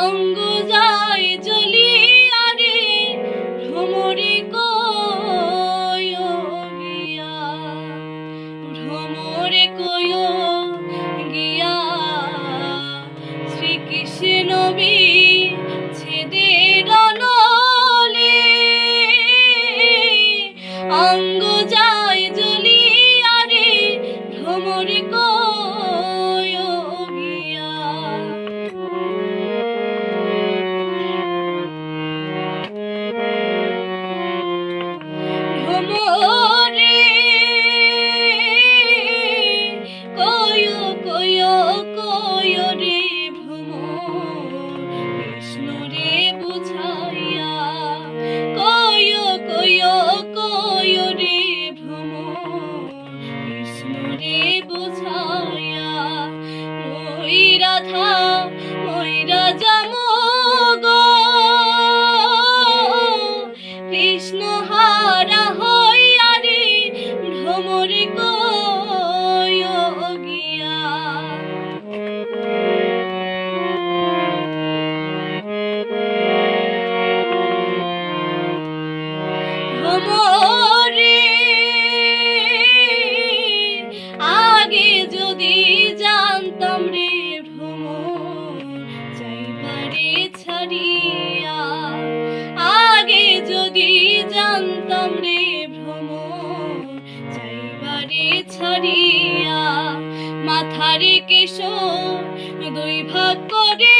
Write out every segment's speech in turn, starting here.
অঙ্গ যায় জলি আরে ভ্রমরে কয়া ভ্রমরে কয় গিয়া শ্রীকৃষ্ণ নবী ব্যথা কৃষ্ণ হারা হইয়ারে ভ্রমরে গো। হারিয়া আগে যদি জানতাম রে ভ্রমণ যাইবারে ছাড়িয়া মাথারে কেশর দুই ভাগ করে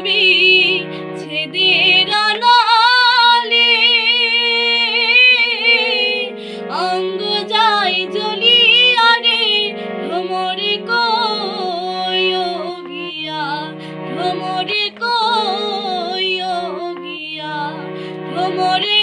ছবি ছেদের অঙ্গ যায় জলি আরে ভ্রমরে কয়োগিয়া ভ্রমরে কয়োগিয়া ভ্রমরে